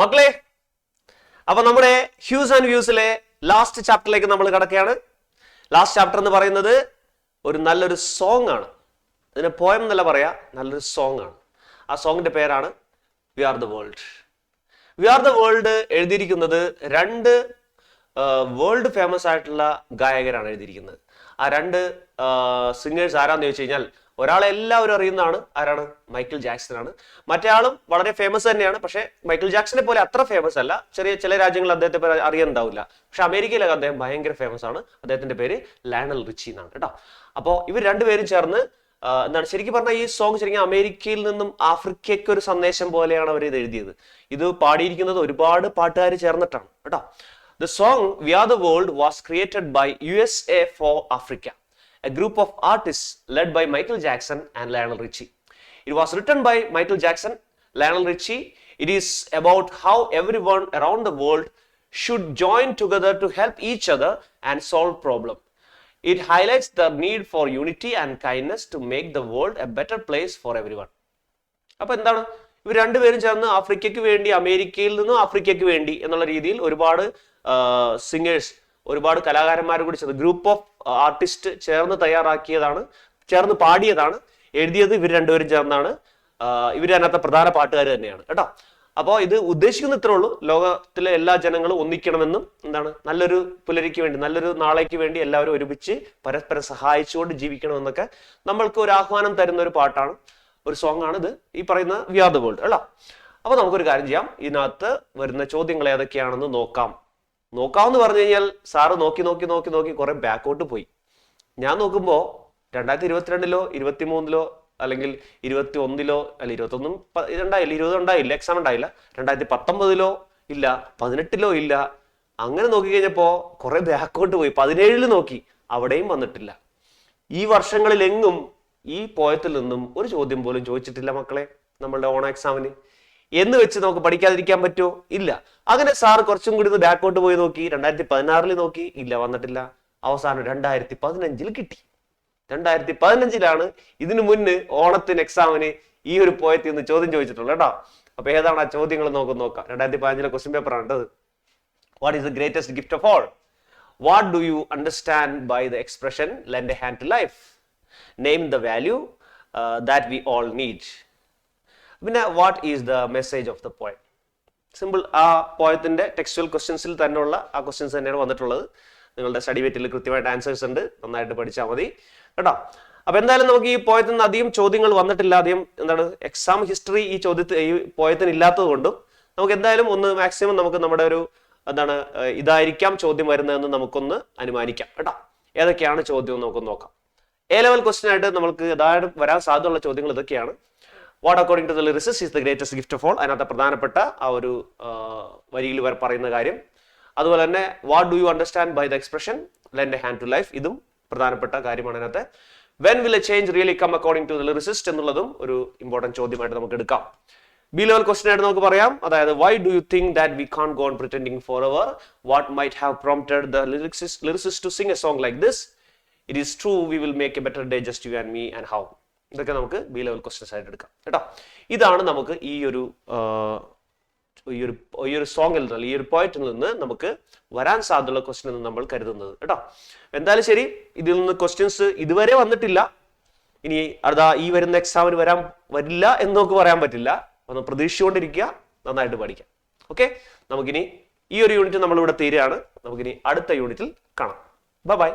മക്കളെ അപ്പൊ നമ്മുടെ ഹ്യൂസ് ആൻഡ് വ്യൂസിലെ ലാസ്റ്റ് ചാപ്റ്ററിലേക്ക് നമ്മൾ കിടക്കുകയാണ്. ലാസ്റ്റ് ചാപ്റ്റർ എന്ന് പറയുന്നത് ഒരു നല്ലൊരു സോങ് ആണ്. ഇതിനെ പോയം എന്നല്ല പറയാ നല്ലൊരു സോങ് ആണ്. ആ സോങ്ങിന്റെ പേരാണ് we are the world we are the world എഴുതിയിരിക്കുന്നത് രണ്ട് വേൾഡ് ഫേമസ് ആയിട്ടുള്ള ഗായകരാണ് എഴുതിയിരിക്കുന്നത്. ആ രണ്ട് സിംഗേഴ്സ് ആരാന്ന് ചോദിച്ചു കഴിഞ്ഞാൽ ഒരാളെ എല്ലാവരും അറിയുന്നതാണ് ആരാണ്? മൈക്കിൾ ജാക്സൺ ആണ് മറ്റേ ആളും വളരെ ഫേമസ് തന്നെയാണ്. പക്ഷേ മൈക്കിൾ ജാക്സനെ പോലെ അത്ര ഫേമസ് അല്ല. ചെറിയ ചില രാജ്യങ്ങളിൽ അദ്ദേഹത്തെ അറിയുന്നുണ്ടാവില്ല പക്ഷെ അമേരിക്കയിലൊക്കെ അദ്ദേഹം ഭയങ്കര ഫേമസ് ആണ്. അദ്ദേഹത്തിന്റെ പേര് ലാനൽ റിച്ചി എന്നാണ് കേട്ടോ. അപ്പോൾ ഇവർ രണ്ടുപേരും ചേർന്ന് എന്താണ് ശരിക്കും പറഞ്ഞാൽ ഈ സോങ് ശരിക്കും അമേരിക്കയിൽ നിന്നും ആഫ്രിക്കയ്ക്ക് ഒരു സന്ദേശം പോലെയാണ് അവർ ഇത് എഴുതിയത്. ഇത് പാടിയിരിക്കുന്നത് ഒരുപാട് പാട്ടുകാർ ചേർന്നിട്ടാണ് കേട്ടോ. The song we are the world was created by U S A for Africa a group of artists led by Michael Jackson and Lionel Richie. It was written by Michael Jackson, Lionel Richie. It is about how everyone around the world should join together to help each other and solve problems. It highlights the need for unity and kindness to make the world a better place for everyone. അപ്പോൾ എന്താണ് ഇവർ രണ്ടുപേരും ചേർന്ന് ആഫ്രിക്കയ്ക്ക് വേണ്ടി അമേരിക്കയിൽ നിന്നും ആഫ്രിക്കയ്ക്ക് വേണ്ടി എന്നുള്ള രീതിയിൽ ഒരുപാട് സിംഗേഴ്സ് ഒരുപാട് കലാകാരന്മാരും കൂടി ചേർന്ന് ഗ്രൂപ്പ് ഓഫ് ആർട്ടിസ്റ്റ് ചേർന്ന് തയ്യാറാക്കിയതാണ് ചേർന്ന് പാടിയതാണ്. എഴുതിയത് ഇവർ രണ്ടുപേരും ചേർന്നാണ്. ഇവർ അതിനകത്തെ പ്രധാന പാട്ടുകാർ തന്നെയാണ് കേട്ടോ. അപ്പോൾ ഇത് ഉദ്ദേശിക്കുന്ന ഇത്രേ ഉള്ളൂ. ലോകത്തിലെ എല്ലാ ജനങ്ങളും ഒന്നിക്കണമെന്നും എന്താണ് നല്ലൊരു പുലരിക്ക് വേണ്ടി നല്ലൊരു നാളേക്ക് വേണ്ടി എല്ലാവരും ഒരുമിച്ച് പരസ്പരം സഹായിച്ചുകൊണ്ട് ജീവിക്കണമെന്നൊക്കെ നമ്മൾക്ക് ഒരു ആഹ്വാനം തരുന്ന ഒരു പാട്ടാണ് ഒരു സോങ് ആണ് ഇത് ഈ പറയുന്ന വി ആർ ദ വേൾഡ് അല്ല. അപ്പൊ നമുക്കൊരു കാര്യം ചെയ്യാം. ഇതിനകത്ത് വരുന്ന ചോദ്യങ്ങൾ ഏതൊക്കെയാണെന്ന് നോക്കാം. നോക്കാമെന്ന് പറഞ്ഞു കഴിഞ്ഞാൽ സാറ് നോക്കി നോക്കി നോക്കി നോക്കി കുറെ ബാക്കോട്ട് പോയി. ഞാൻ നോക്കുമ്പോൾ രണ്ടായിരത്തി ഇരുപത്തിരണ്ടിലോ ഇരുപത്തിമൂന്നിലോ അല്ലെങ്കിൽ ഇരുപത്തി ഒന്നിലോ അല്ല ഇരുപത്തൊന്നും രണ്ടായില്ല ഇരുപത് ഉണ്ടായില്ല എക്സാം ഉണ്ടായില്ല. രണ്ടായിരത്തി പത്തൊമ്പതിലോ ഇല്ല പതിനെട്ടിലോ ഇല്ല. അങ്ങനെ നോക്കി കഴിഞ്ഞപ്പോ കുറെ ബാക്കോട്ട് പോയി. പതിനേഴിൽ നോക്കി അവിടെയും വന്നിട്ടില്ല. ഈ വർഷങ്ങളിലെങ്ങും ഈ പോയത്തിൽ നിന്നും ഒരു ചോദ്യം പോലും ചോദിച്ചിട്ടില്ല മക്കളെ നമ്മളുടെ ഓണ എക്സാമിന് എന്ന് വെച്ച് നമുക്ക് പഠിക്കാതിരിക്കാൻ പറ്റുമോ ഇല്ല. അങ്ങനെ സാർ കുറച്ചും കൂടി ഒന്ന് ബാക്കോട്ട് പോയി നോക്കി. രണ്ടായിരത്തി പതിനാറിൽ നോക്കി. ഇല്ല വന്നിട്ടില്ല. അവസാനം രണ്ടായിരത്തി പതിനഞ്ചിൽ കിട്ടി. രണ്ടായിരത്തി പതിനഞ്ചിലാണ് ഇതിനു മുന്ന് ഓണത്തിന് എക്സാമിന് ഈ ഒരു പോയത്തിൽ നിന്ന് ചോദ്യം ചോദിച്ചിട്ടുള്ളത് കേട്ടോ. അപ്പൊ ഏതാണ് ആ ചോദ്യങ്ങൾ നമുക്ക് നോക്കാം. രണ്ടായിരത്തി പതിനഞ്ചിലെ ക്വസ്റ്റ്യൻ പേപ്പർ ആണ് what is the greatest gift of all what do you understand by the expression lend lend a hand to life? That we all need. പിന്നെ what is the message of the poem simple ആ പോയത്തിന്റെ textual ക്വസ്റ്റ്യൻസിൽ തന്നെയുള്ള ആ questions തന്നെയാണ് വന്നിട്ടുള്ളത്. നിങ്ങളുടെ study വെറ്റിൽ കൃത്യമായിട്ട് answers ഉണ്ട്. നന്നായിട്ട് പഠിച്ചാൽ മതി. കേട്ടോ? അപ്പൊ എന്തായാലും നമുക്ക് ഈ പോയത്തിൽ നിന്ന് അധികം ചോദ്യങ്ങൾ വന്നിട്ടില്ല. അധികം എന്താണ് എക്സാം ഹിസ്റ്ററി ഈ ചോദ്യത്തിൽ ഈ പോയത്തിന് ഇല്ലാത്തത് കൊണ്ടും നമുക്ക് എന്തായാലും ഒന്ന് മാക്സിമം നമുക്ക് നമ്മുടെ ഒരു എന്താണ് ഇതായിരിക്കാം ചോദ്യം വരുന്നതെന്ന് നമുക്കൊന്ന് അനുമാനിക്കാം. കേട്ടോ? ഏതൊക്കെയാണ് ചോദ്യം നമുക്ക് നോക്കാം. എ ലെവൽ ക്വസ്റ്റ്യൻ ആയിട്ട് നമുക്ക് ഏതായാലും വരാൻ സാധ്യതയുള്ള ചോദ്യങ്ങൾ ഇതൊക്കെയാണ്. What according to the lyricist is the greatest gift of all അതിനകത്ത് പ്രധാനപ്പെട്ട ആ ഒരു വരിയിൽ വരെ പറയുന്ന കാര്യം. അതുപോലെ തന്നെ what do you understand by the expression lend hand to life ഇതും പ്രധാനപ്പെട്ട കാര്യമാണ് അതിനകത്ത്. When will a change really come according to the lyricist എന്നുള്ളതും ഒരു ഇമ്പോർട്ടന്റ് ചോദ്യമായിട്ട് നമുക്ക് എടുക്കാം. ബി ലെവൽ ക്വസ്റ്റൻ ആയിട്ട് നമുക്ക് പറയാം. അതായത് why do you think that we can't go on pretending for our what might have prompted the ലിറിക്സിസ് lyricist to sing a song like this it is true we will make a better day just you and me and how ഇതൊക്കെ നമുക്ക് B level questions ആയിട്ട് എടുക്കാം കേട്ടോ? ഇതാണ് നമുക്ക് ഈ ഒരു ഈ ഒരു ഈ ഒരു സോങ്ങിൽ നിന്ന് ഈ ഒരു പോയിന്റിൽ നിന്ന് നമുക്ക് വരാൻ സാധ്യതയുള്ള ക്വസ്റ്റ്യൻ എന്ന് നമ്മൾ കരുതുന്നത് കേട്ടോ? എന്തായാലും ശരി ഇതിൽ നിന്ന് ക്വസ്റ്റ്യൻസ് ഇതുവരെ വന്നിട്ടില്ല. ഇനി അതാ ഈ വരുന്ന എക്സാമിന് വരാൻ വരില്ല എന്ന് നമുക്ക് പറയാൻ പറ്റില്ല. ഒന്ന് പ്രതീക്ഷിച്ചുകൊണ്ടിരിക്കുക നന്നായിട്ട് പഠിക്കാം. ഓക്കെ നമുക്കിനി ഈ ഒരു യൂണിറ്റ് നമ്മളിവിടെ തീരുകയാണ്. നമുക്കിനി അടുത്ത യൂണിറ്റിൽ കാണാം. Bye bye